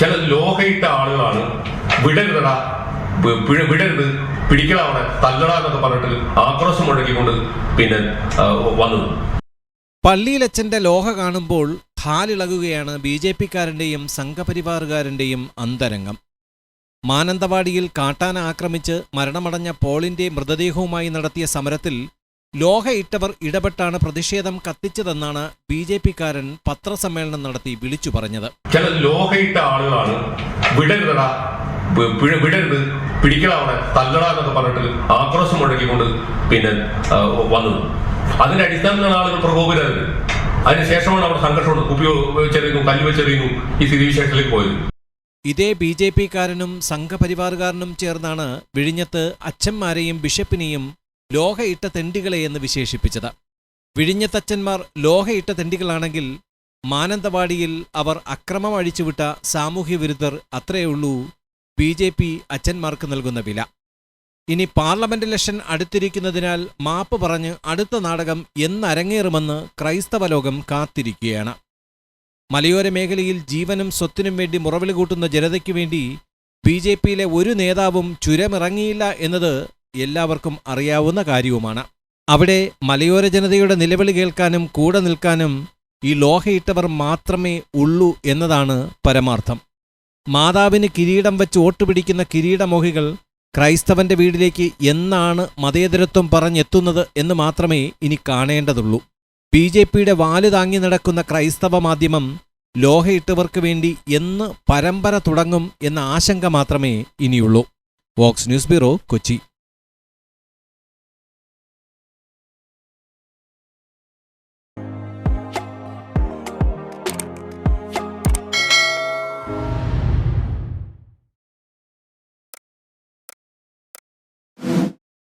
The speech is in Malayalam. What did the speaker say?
ചില ലോഹയിട്ട ആളുകളാണ് വിടരുതടാ വിടരുത് പിടിക്കട അവിടെ തല്ലട എന്നൊക്കെ പറഞ്ഞിട്ട് ആക്രോശം മുഴക്കിക്കൊണ്ട് പിന്നെ വന്നത്. പള്ളിയിലച്ഛന്റെ ലോഹ കാണുമ്പോൾ ഹാലിളകുകയാണ് ബി ജെ പിക്കാരന്റെയും സംഘപരിവാറുകാരന്റെയും അന്തരംഗം. മാനന്തവാടിയിൽ കാട്ടാന ആക്രമിച്ച് മരണമടഞ്ഞ പോളിന്റെ മൃതദേഹവുമായി നടത്തിയ സമരത്തിൽ ലോഹ ഇട്ടവർ ഇടപെട്ടാണ് പ്രതിഷേധം കത്തിച്ചതെന്നാണ് ബി ജെ പിക്കാരൻ പത്രസമ്മേളനം നടത്തി വിളിച്ചു പറഞ്ഞത്. ചില ലോഹയിട്ട ആളുകളാണ് വിടരുതടാ വിടരുത് പിടിക്കടാ അവിടെ തല്ലട എന്നൊക്കെ പറഞ്ഞിട്ട് ആക്രോശം മുഴക്കിക്കൊണ്ട് പിന്നെ വന്നത്. അതിന്റെ അടിസ്ഥാനത്തിലാണ് ആളുകൾ പ്രകോപിതരായത്. അതിനുശേഷമാണ് അവർ സംഘർഷം കുപ്പി വെച്ചെറിയുന്നു കല്ല് വെച്ചെറിയുന്നു ഈ സ്ഥിതിവിശേഷത്തിലേക്ക് പോയത്. ഇതേ ബി ജെ പിക്കാരനും സംഘപരിവാറുകാരനും ചേർന്നാണ് വിഴിഞ്ഞത്ത് അച്ഛന്മാരെയും ബിഷപ്പിനെയും ലോഹയിട്ട തെണ്ടികളെ എന്ന് വിശേഷിപ്പിച്ചത്. വിഴിഞ്ഞത്തച്ഛന്മാർ ലോഹയിട്ട തെണ്ടികളാണെങ്കിൽ മാനന്തവാടിയിൽ അവർ അക്രമം അഴിച്ചുവിട്ട സാമൂഹ്യ വിരുദ്ധർ അത്രയുള്ളൂ ബി ജെ പി അച്ഛന്മാർക്ക് നൽകുന്ന വില. ഇനി പാർലമെന്റ് ഇലക്ഷൻ അടുത്തിരിക്കുന്നതിനാൽ മാപ്പ് പറഞ്ഞ് അടുത്ത നാടകം എന്നരങ്ങേറുമെന്ന് ക്രൈസ്തവ ലോകം കാത്തിരിക്കുകയാണ്. മലയോര മേഖലയിൽ ജീവനും സ്വത്തിനും വേണ്ടി മുറവിളി കൂട്ടുന്ന ജനതയ്ക്കു വേണ്ടി ബി ജെ പിയിലെ ഒരു നേതാവും ചുരമിറങ്ങിയില്ല എന്നത് എല്ലാവർക്കും അറിയാവുന്ന കാര്യവുമാണ്. അവിടെ മലയോര ജനതയുടെ നിലവിളി കേൾക്കാനും കൂടെ നിൽക്കാനും ഈ ലോഹയിട്ടവർ മാത്രമേ ഉള്ളൂ എന്നതാണ് പരമാർത്ഥം. മാതാവിന് കിരീടം വെച്ച് ഓട്ടുപിടിക്കുന്ന കിരീടമോഹികൾ ക്രൈസ്തവന്റെ വീട്ടിലേക്ക് എന്നാണ് മതേതരത്വം പറഞ്ഞെത്തുന്നത് എന്ന് മാത്രമേ ഇനി കാണേണ്ടതുള്ളൂ. ബി ജെ പിയുടെ വാൽ താങ്ങി നടക്കുന്ന ക്രൈസ്തവ മാധ്യമം ലോഹയിട്ടവർക്ക് വേണ്ടി എന്ന് പരമ്പര തുടങ്ങും എന്ന ആശങ്ക മാത്രമേ ഇനിയുള്ളൂ. Vox news bureau Kochi.